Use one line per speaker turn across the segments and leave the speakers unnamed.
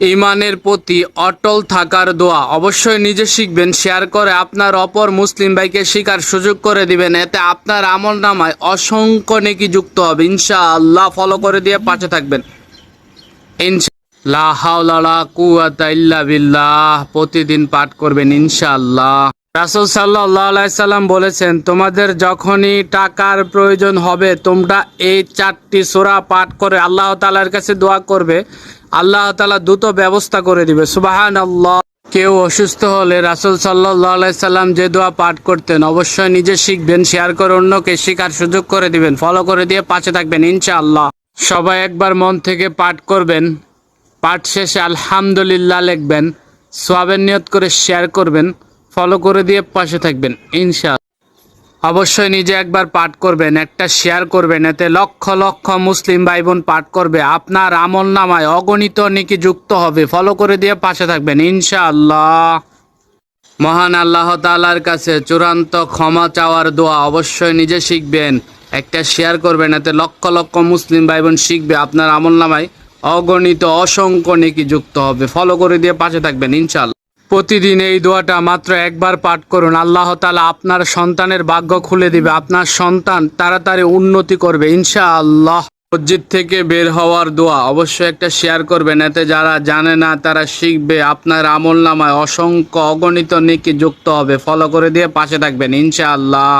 ইমানের প্রতি অটল থাকার দোয়া। অবশ্যই নিজে শিখবেন, শেয়ার করে আপনার অপর মুসলিম ভাইকে শিকার সুযোগ করে দিবেন। এতে আপনার আমল নামায় অসংখ্য নেকি যুক্ত হবে। ইনশা আল্লাহ ফলো করে দিয়ে পাশে থাকবেন। ইনশা বিল্লাহ। প্রতিদিন পাঠ করবেন ইনশাআল্লাহ। রাসূল আলাইহি সাল্লাম বলেছেন, তোমাদের যখনই টাকার প্রয়োজন হবে, তোমরা এই চারটি সোরা পাঠ করে আল্লাহ তালার কাছে দোয়া করবে। আল্লাহ তাআলা দ্রুত ব্যবস্থা করে দিবে। সুবহানাল্লাহ। কেউ অসুস্থ হলে রাসূল আলাইহি সাল্লাম যে দোয়া পাঠ করতেন, অবশ্যই নিজে শিখবেন, শেয়ার করে অন্যকে শেখার সুযোগ করে দিবেন ফলো করে দিয়ে পাশে থাকবেন, ইনশাআল্লাহ। সবাই একবার মন থেকে পাঠ করবেন, পাঠ শেষে আলহামদুলিল্লাহ লিখবেন, সোয়াবের নিয়ত করে শেয়ার করবেন। ফলো করে দিয়ে পাশে থাকবেন, ইনশাআল্লাহ। অবশ্যই নিজে একবার পাঠ করবেন, একটা শেয়ার করবেন, এতে লক্ষ লক্ষ মুসলিম ভাই বোন পাঠ করবে। আপনার আমল নামায় অগণিত নেকি যুক্ত হবে। ফলো করে দিয়ে পাশে থাকবেন, ইনশাআল্লাহ। মহান আল্লাহ তাআলার কাছে চূড়ান্ত ক্ষমা চাওয়ার দোয়া অবশ্যই নিজে শিখবেন, একটা শেয়ার করবেন, এতে লক্ষ লক্ষ মুসলিম ভাই বোন শিখবে। আপনার আমল নামায় অগণিত অসংখ্য নেকি যুক্ত হবে। ফলো করে দিয়ে পাশে থাকবেন, ইনশাআল্লাহ। প্রতিদিন এই দোয়াটা মাত্র একবার পাঠ করুন। আল্লাহ তালা আপনার সন্তানের ভাগ্য খুলে দিবে। আপনার সন্তান তাড়াতাড়ি উন্নতি করবে। ইনশাআল্লাহ। মসজিদ থেকে বের হওয়ার দোয়া অবশ্যই একটা শেয়ার করবেন। এতে যারা জানে না, তারা শিখবে। আপনার আমল নামায় অসংখ্য অগণিত নেকি যুক্ত হবে। ফলো করে দিয়ে পাশে থাকবেন, ইনশাআল্লাহ।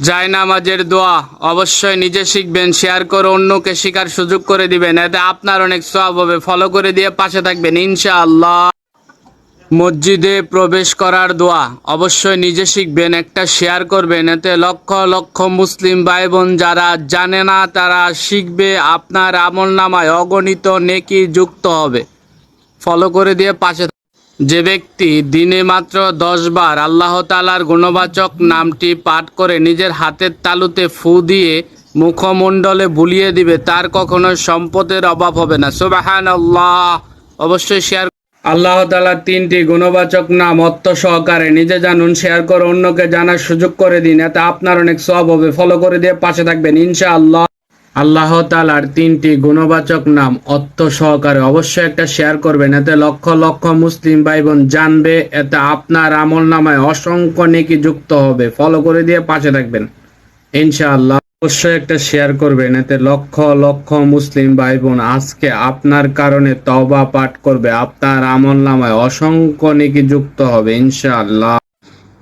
যায় নামাজের দোয়া অবশ্যই নিজে শিখবেন, শেয়ার করে অন্যকে শেখার সুযোগ করে দিবেন। এতে আপনার অনেক সব হবে। ফলো করে দিয়ে পাশে থাকবেন, ইনশাআল্লাহ। মসজিদে প্রবেশ করার দোয়া। অবশ্যই নিজে শিখবেন, একটা শেয়ার করবেন। এতে লক্ষ লক্ষ মুসলিম ভাই বোন যারা জানে না, তারা শিখবে, আপনার আমল নামায় অগণিত নেকি যুক্ত হবে। ফলো করে দিয়ে পাশে যে ব্যক্তি দিনে মাত্র দশ বার আল্লাহ তালার গুণবাচক নামটি পাঠ করে নিজের হাতের তালুতে ফু দিয়ে মুখমণ্ডলে বুলিয়ে দিবে, তার কখনো সম্পদের অভাব হবে না। সুবাহান অবশ্যই শেয়ার আল্লাহ তালার তিনটি গুণবাচক নাম অর্থ সহকারে নিজে জানুন শেয়ার করে অন্যকে জানার সুযোগ করে দিন, এতে আপনার অনেক সব হবে। ফলো করে দিয়ে পাশে থাকবেন, ইনশাআল্লাহ। আল্লাহ তালার তিনটি গুণবাচক নাম অর্থ সহকারে অবশ্যই একটা শেয়ার করবেন, এতে লক্ষ লক্ষ মুসলিম ভাই বোন জানবে, এতে আপনার আমল নামায় অসংখ্য নেকি যুক্ত হবে। ফলো করে দিয়ে পাশে থাকবেন, ইনশাআল্লাহ। অবশ্যই একটা শেয়ার করবেন। এতে লক্ষ লক্ষ মুসলিম ভাই বোন আজকে আপনার কারণে তবা পাঠ করবে। আপনার আমল নামায় অসংখ্য নেকি যুক্ত হবে, ইনশাআল্লাহ।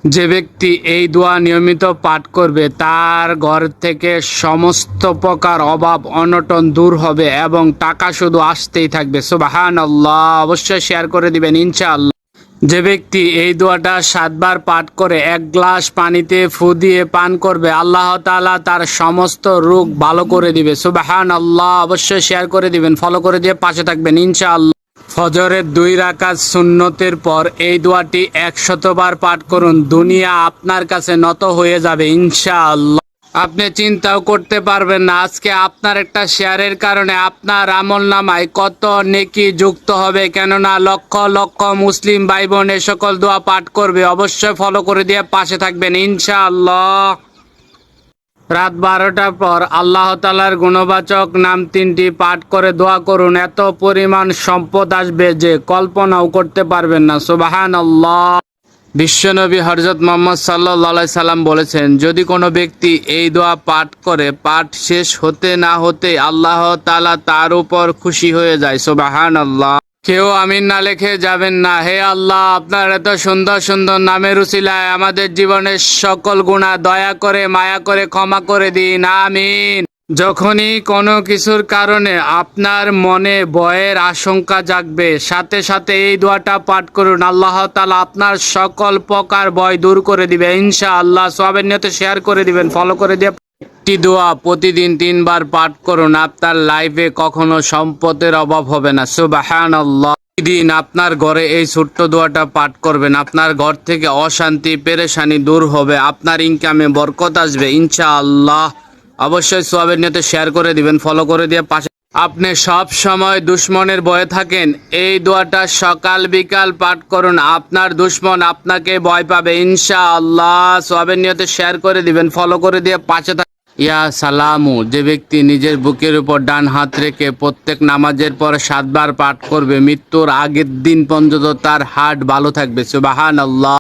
যে ব্যক্তি এই দোয়া নিয়মিত পাঠ করবে, তার ঘর থেকে সমস্ত প্রকার অভাব, অনটন দূর হবে এবং টাকা শুধু আসতেই থাকবে। সুবাহান আল্লাহ অবশ্যই শেয়ার করে দিবেন, ইনশাআল্লাহ। যে ব্যক্তি এই দোয়াটা সাতবার পাঠ করে এক গ্লাস পানিতে ফু দিয়ে পান করবে, আল্লাহ তাআলা তার সমস্ত রোগ ভালো করে দিবে। সুবাহান আল্লাহ অবশ্যই শেয়ার করে দিবেন, ফলো করে দিয়ে পাশে থাকবেন, ইনশাআল্লাহ। ফজরের দুই রাকাত সুন্নতের পর এই দোয়াটি একশতবার পাঠ করুন, দুনিয়া আপনার কাছে নত হয়ে যাবে, ইনশাআল্লাহ। আপনি চিন্তাও করতে পারবেন না। আজকে আপনার একটা শেয়ারের কারণে আপনার আমল নামায় কত নেকি যুক্ত হবে, কেননা লক্ষ লক্ষ মুসলিম ভাই বোন এ সকল দোয়া পাঠ করবে। অবশ্যই ফলো করে দিয়ে পাশে থাকবেন, ইনশাআল্লাহ। রাত বারোটার পর আল্লাহ তালার গুণবাচক নাম তিনটি পাঠ করে দোয়া করুন। এত পরিমাণ সম্পদ আসবে যে কল্পনাও করতে পারবেন না। সুবাহান আল্লাহ বিশ্বনবী হরজত মোহাম্মদ সাল্লাহ সাল্লাম বলেছেন, যদি কোনো ব্যক্তি এই দোয়া পাঠ করে, পাঠ শেষ হতে না হতে আল্লাহ তালা তার উপর খুশি হয়ে যায়। সুবাহান আল্লাহ কেউ আমিন না লেখে যাবেন না। হে আল্লাহ, আপনার এত সুন্দর সুন্দর নামের উসিলায় আমাদের জীবনের সকল গুণা দয়া করে, মায়া করে ক্ষমা করে দিন। আমিন। যখনই কোনো কিছুর কারণে আপনার মনে ভয়ের আশঙ্কা জাগবে, সাথে সাথে এই দোয়াটা পাঠ করুন। আল্লাহ তালা আপনার সকল প্রকার ভয় দূর করে দিবে। ইনশা আল্লাহ সবের নিয়তে শেয়ার করে দিবেন, ফলো করে দিয়ে একটি দোয়া প্রতিদিন তিনবার পাঠ করুন। আপনার লাইফে কখনো সম্পদের অভাব হবে না। সুবাহান আল্লাহ দিন আপনার ঘরে এই ছোট্ট দোয়াটা পাঠ করবেন। আপনার ঘর থেকে অশান্তি, পেরেশানি দূর হবে। আপনার ইনকামে বরকত আসবে। ইনশাআল্লাহ। অবশ্যই সোয়াবের নিয়তে শেয়ার করে দিবেন ফলো করে দিয়ে পাশে আপনি সব সময় দুশ্মনের ভয়ে থাকেন, এই দোয়াটা সকাল বিকাল পাঠ করুন। আপনার দুশ্মন আপনাকে ভয় পাবে, ইনশাআল্লাহ। সোয়াবের নিয়তে শেয়ার করে দিবেন ফলো করে দিয়ে পাশে থাক- ইয়া সালামু, যে ব্যক্তি নিজের বুকের উপর ডান হাত রেখে প্রত্যেক নামাজের পর সাতবার পাঠ করবে, মৃত্যুর আগের দিন পর্যন্ত তার হার্ট ভালো থাকবে। সুবাহান আল্লাহ